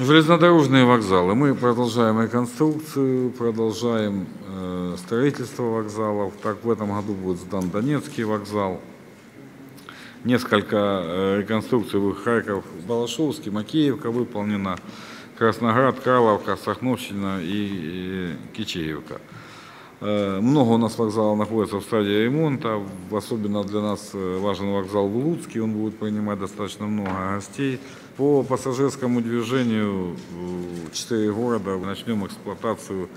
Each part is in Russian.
Железнодорожные вокзалы. Мы продолжаем реконструкцию, продолжаем э, строительство вокзалов. Так, в этом году будет сдан Донецкий вокзал. Несколько э, реконструкций в Харьков, Балашовский, Макеевка выполнена. Красноград, Карловка, Сахновщина и, и Кичеевка. Э, много у нас вокзалов находится в стадии ремонта. Особенно для нас э, важен вокзал в Луцке. Он будет принимать достаточно много гостей. По пассажирскому движению в 4 города начнем эксплуатацию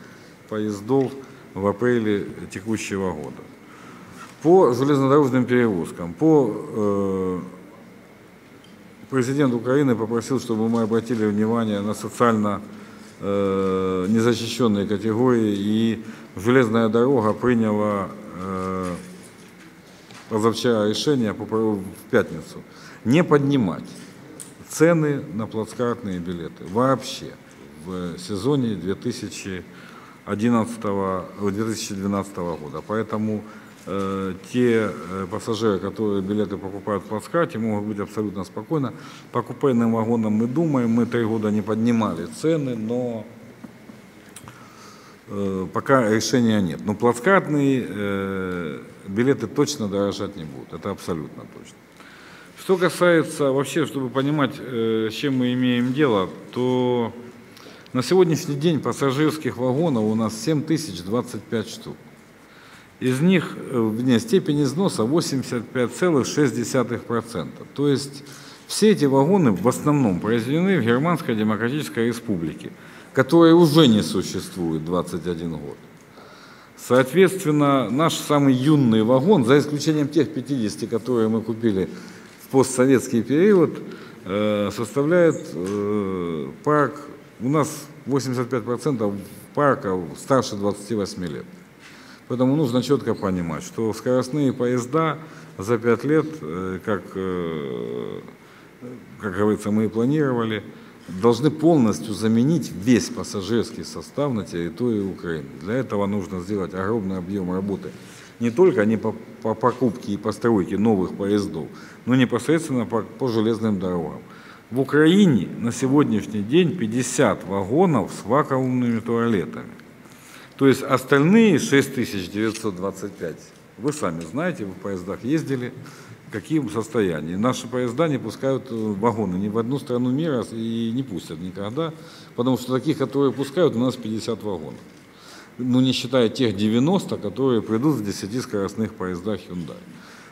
поездов в апреле текущего года. По железнодорожным перевозкам, по э, президент Украины попросил, чтобы мы обратили внимание на социально э, незащищенные категории, и железная дорога приняла э, позавчера решение в пятницу не поднимать цены на плацкартные билеты вообще в сезоне 2011 2012 года. Поэтому те э, пассажиры, которые билеты покупают в плацкарте, могут быть абсолютно спокойно. По купейным вагонам мы думаем, мы три года не поднимали цены, но э, пока решения нет. Но плацкартные э, билеты точно дорожать не будут, это абсолютно точно. Что касается вообще, чтобы понимать, э, с чем мы имеем дело, то на сегодняшний день пассажирских вагонов у нас 7025 штук. Из них вне степень износа 85,6%. То есть все эти вагоны в основном произведены в Германской Демократической Республике, которая уже не существует 21 год. Соответственно, наш самый юный вагон, за исключением тех 50, которые мы купили постсоветский период э, составляет э, парк, у нас 85% парка старше 28 лет. Поэтому нужно четко понимать, что скоростные поезда за 5 лет, э, как, как говорится, мы и планировали, должны полностью заменить весь пассажирский состав на территории Украины. Для этого нужно сделать огромный объем работы не только не по, по покупке и постройке новых поездов, но непосредственно по, по железным дорогам. В Украине на сегодняшний день 50 вагонов с вакуумными туалетами. То есть остальные 6925, вы сами знаете, вы в поездах ездили, в каким состоянии. Наши поезда не пускают э, вагоны ни в одну страну мира и не пустят никогда, потому что таких, которые пускают, у нас 50 вагонов ну не считая тех 90, которые придут в 10 скоростных поездах Hyundai.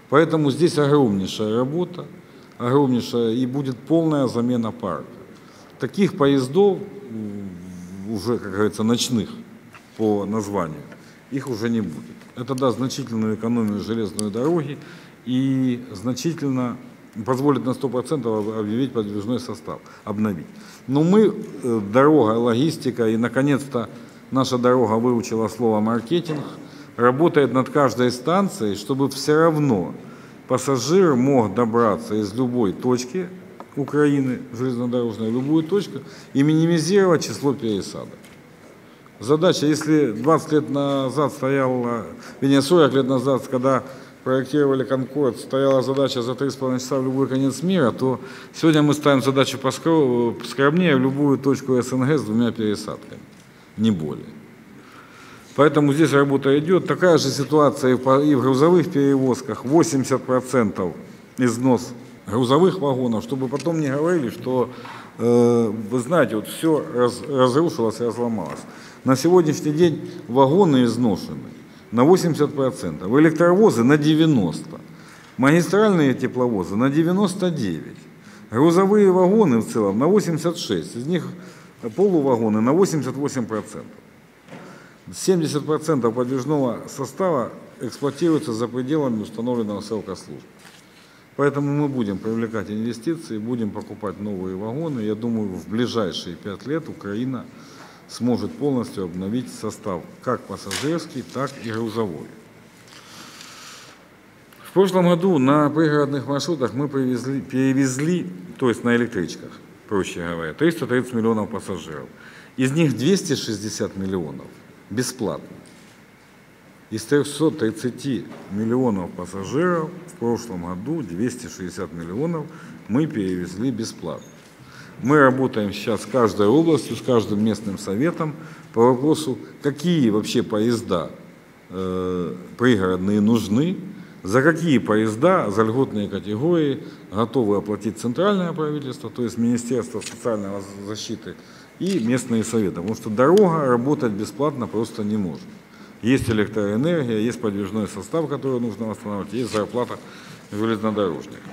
Поэтому здесь огромнейшая работа, огромнейшая, и будет полная замена парка. Таких поездов, уже, как говорится, ночных по названию, их уже не будет. Это даст значительную экономию железной дороги и значительно позволит на 100% объявить подвижной состав, обновить. Но мы, э, дорога, логистика и, наконец-то, наша дорога выучила слово маркетинг, работает над каждой станцией, чтобы все равно пассажир мог добраться из любой точки Украины, железнодорожной, любую точку и минимизировать число пересадок. Задача, если 20 лет назад стояла, вернее 40 лет назад, когда проектировали Конкорд, стояла задача за 3,5 часа в любой конец мира, то сегодня мы ставим задачу поскромнее в любую точку СНГ с двумя пересадками не более. Поэтому здесь работа идет. Такая же ситуация и в грузовых перевозках. 80% износ грузовых вагонов, чтобы потом не говорили, что, э, вы знаете, вот все раз, разрушилось и разломалось. На сегодняшний день вагоны изношены на 80%, электровозы на 90%, магистральные тепловозы на 99%, грузовые вагоны в целом на 86%, из них полувагоны на 88%. 70% подвижного состава эксплуатируется за пределами установленного срока службы. Поэтому мы будем привлекать инвестиции, будем покупать новые вагоны. Я думаю, в ближайшие пять лет Украина сможет полностью обновить состав как пассажирский, так и грузовой. В прошлом году на пригородных маршрутах мы привезли, перевезли, то есть на электричках, проще говоря, 330 миллионов пассажиров. Из них 260 миллионов бесплатно. Из 330 миллионов пассажиров в прошлом году 260 миллионов мы перевезли бесплатно. Мы работаем сейчас с каждой областью, с каждым местным советом по вопросу, какие вообще поезда э, пригородные нужны, за какие поезда, за льготные категории готовы оплатить центральное правительство, то есть Министерство социальной защиты и местные советы. Потому что дорога работать бесплатно просто не может. Есть электроэнергия, есть подвижной состав, который нужно восстанавливать, есть зарплата железнодорожника.